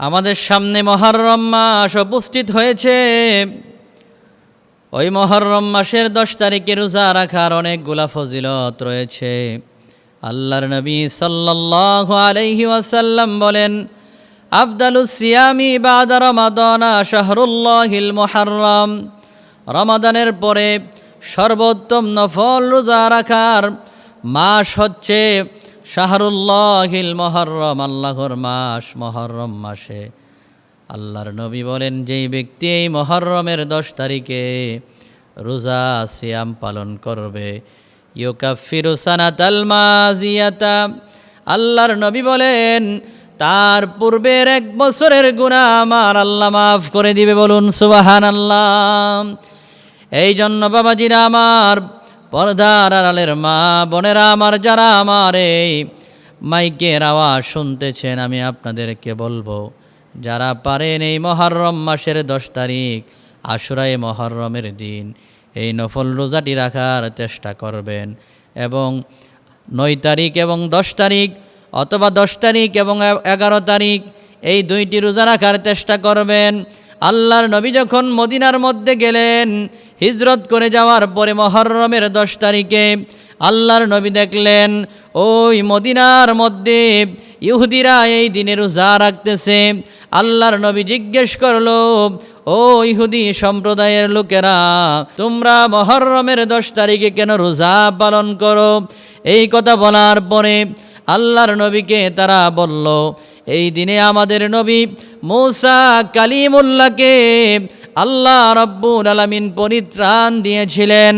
আমাদের সামনে মহরম মাস উপস্থিত হয়েছে। ওই মহরম মাসের দশ তারিখে রোজা রাখার অনেকগুলা ফজিলত রয়েছে। আল্লাহর নবী সাল্লাল্লাহু আলাইহি ওয়াসাল্লাম বলেন, আফদালুস সিয়ামি বাদা রমাদানা শাহরুল্লাহিল মুহাররম। রমাদানের পরে সর্বোত্তম নফল রোজা রাখার মাস হচ্ছে শাহরুল্লাহিল মহরম, আল্লাহর মাস মহরম মাসে। আল্লাহর নবী বলেন, যেই ব্যক্তি এই মহরমের দশ তারিখে রোজা, সিয়াম পালন করবে মাজিয়াতা আল্লাহর নবী বলেন, তার পূর্বের এক বছরের গুণা আমার আল্লাহ মাফ করে দিবে বলুন সুবাহান আল্লাহ এই জন্য বাবাজিরা আমার পর্দার আড়ালের মা বোনেরা আমার, যারা আমার এই মাইকের আওয়াজ শুনতেছেন, আমি আপনাদেরকে বলব, যারা পারেন এই মহরম মাসের দশ তারিখ, আশুরায় মহরমের দিন, এই নফল রোজাটি রাখার চেষ্টা করবেন এবং নয় তারিখ এবং দশ তারিখ অথবা দশ তারিখ এবং এগারো তারিখ, এই দুইটি রোজা রাখার চেষ্টা করবেন। আল্লাহর নবী যখন মদিনার মধ্যে গেলেন, হিজরত করে যাওয়ার পরে মহরমের দশ তারিখে আল্লাহর নবী দেখলেন, ওই মদিনার মধ্যে ইহুদিরা এই দিনে রোজা রাখতেছে। আল্লাহর নবী জিজ্ঞেস করল, ও ইহুদি সম্প্রদায়ের লোকেরা, তোমরা মহরমের দশ তারিখে কেন রোজা পালন করো? এই কথা বলার পরে আল্লাহর নবীকে তারা বলল, এই দিনে আমাদের নবী মৌসা কালিমুল্লাহকে আল্লাহ রব্বুল আলামিন পরিত্রাণ দিয়েছিলেন।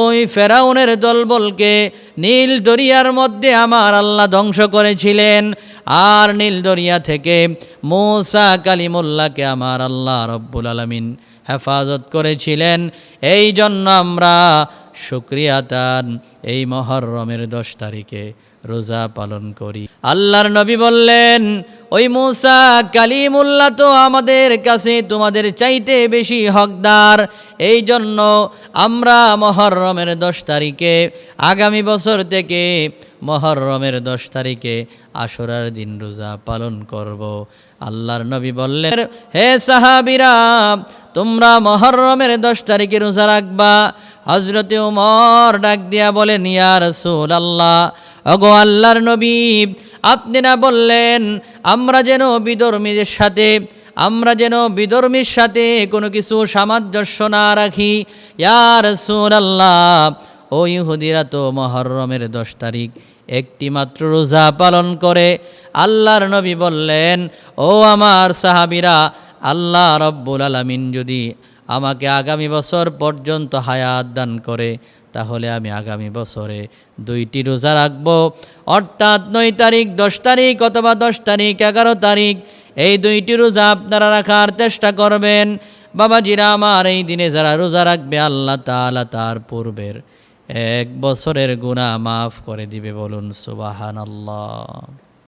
ওই ফেরাউনের দলবলকে নীল দরিয়ার মধ্যে আমার আল্লাহ ধ্বংস করেছিলেন। আর নীল দরিয়া থেকে মৌসা কালিমুল্লাহকে আমার আল্লাহ রব্বুল আলামিন হেফাজত করেছিলেন। এই জন্য আমরা শুক্রিয়াতান এই মহরমের দশ তারিখে রোজা পালন করি। আল্লাহর নবী বললেন, ওই মুসা কালিমুল্লাহ তো আমাদের কাছে তোমাদের চাইতে বেশি হকদার। এই জন্য আমরা মহরমের দশ তারিখে আগামী বছর থেকে মহরমের দশ তারিখে আশুরার দিন রোজা পালন করব। আল্লাহর নবী বললেন, হে সাহাবিরা, তোমরা মহরমের দশ তারিখে রোজা রাখবা। হজরতে উমর ডাক দিয়া বলেন, ইয়া রসুল আল্লাহ অগো আল্লাহর নবী, আপনি না বললেন আমরা যেন বিধর্মীদের সাথে, আমরা যেন বিধর্মীর সাথে কোনো কিছু সামঞ্জস্য না রাখি? ইয়ার সুর আল্লাহ ও ইহুদিরা তো মহরমের দশ তারিখ, একটি মাত্র রোজা পালন করে। আল্লাহর নবী বললেন, ও আমার সাহাবিরা, আল্লাহ রব্বুল আলমিন যদি আমাকে আগামী বছর পর্যন্ত হায়াত দান করে, তাহলে আমি আগামী বছরে দুইটি রোজা রাখব। অর্থাৎ নয় তারিখ, দশ তারিখ অথবা দশ তারিখ, এগারো তারিখ, এই দুইটি রোজা আপনারা রাখার চেষ্টা করবেন। বাবাজিরা, আমার এই দিনে যারা রোজা রাখবে, আল্লাহ তাআলা তার পূর্বের এক বছরের গুণা মাফ করে দিবে বলুন সুবাহান আল্লাহ